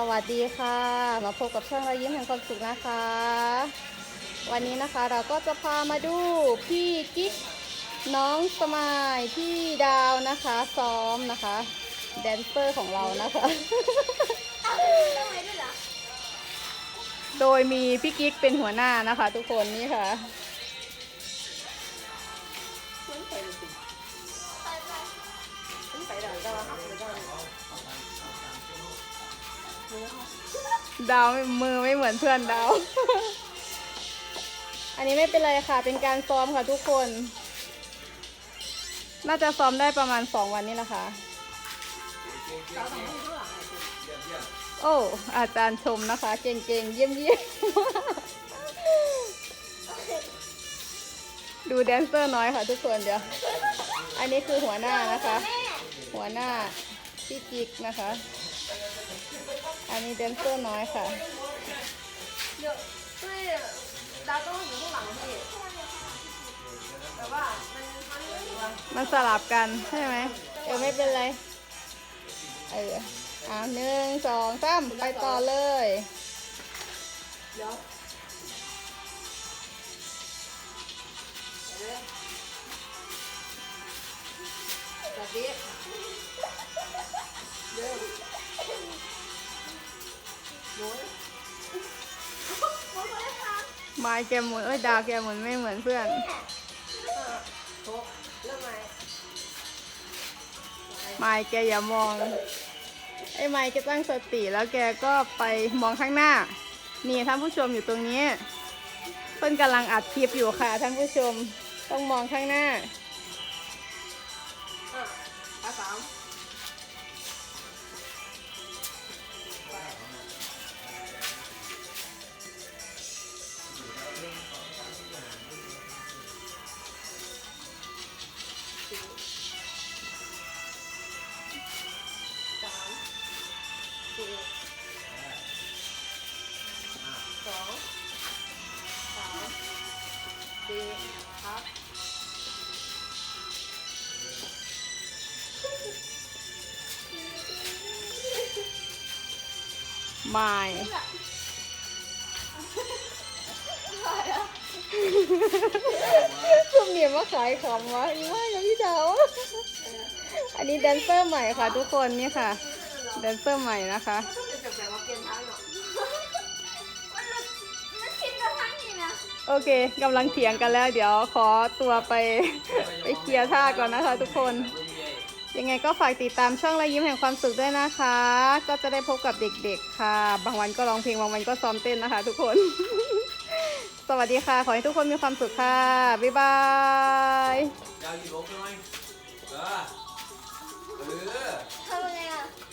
สวัสดีค่ะ มาพบกับช่องรอยยิ้มแห่งความสุขนะคะ วันนี้นะคะเราก็จะพามาดูพี่กิ๊กน้องสมายพี่ดาวนะคะซ้อมนะคะแดนเซอร์ของเรานะคะโดยมีพี่กิ๊กเป็นหัวหน้านะคะ ทุกคนนี่ค่ะ ดาวมือไม่เหมือนเพื่อนดาว อันนี้ไม่เป็นไรค่ะ เป็นการซ้อมค่ะทุกคน น่าจะซ้อมได้ประมาณสองวันนี้นะคะโอ้อาจารย์ชมนะคะ เก่งๆ เยี่ยมเยี่ยมดูแดนเซอร์น้อยค่ะทุกคนเดี๋ยว อันนี้คือหัวหน้านะคะ หัวหน้าพี่จิกนะคะ อันนี้แดนเซอร์น้อยค่ะเดี๋ยววยดาวต้องอยู่ข้างหลังพี่แต่ว่ามันสลับกันใช่ไหมเออไม่เป็นไร เอออ่าหนึ่งสองสามไปต่อเลย เดี๋ยวเดี๋ยวแบบนี้ ไม้แกหมุนเอ้ยดาวแกหมุนไม่เหมือนเพื่อนไม้แกอย่ามองไอ้ไม้แกตั้งสติแล้วแกก็ไปมองข้างหน้า นี่ท่านผู้ชมอยู่ตรงนี้ เพื่อนกำลังอัดคลิปอยู่ค่ะท่านผู้ชมต้องมองข้างหน้า สี่ครับไม้ช่วงนี้มาขายขำวะอีว่าอย่พี่เดาอันนี้แดนเซอร์ใหม่ค่ะทุกคนนี่ค่ะ แดนเซอร์ใหม่นะคะ โอเคกำลังเถียงกันแล้ว เดี๋ยวขอตัวไป ไปเคลียร์ท่าก่อนนะคะ ทุกคน ยังไงก็ฝากติดตามช่องรอยยิ้มแห่งความสุขด้วยนะคะ ก็จะได้พบกับเด็ก ๆ ค่ะ บางวันก็ร้องเพลงบางวันก็ซ้อมเต้นนะคะ ทุกคน สวัสดีค่ะ ขอให้ทุกคนมีความสุขค่ะ บ๊ายบายเออเออทำอ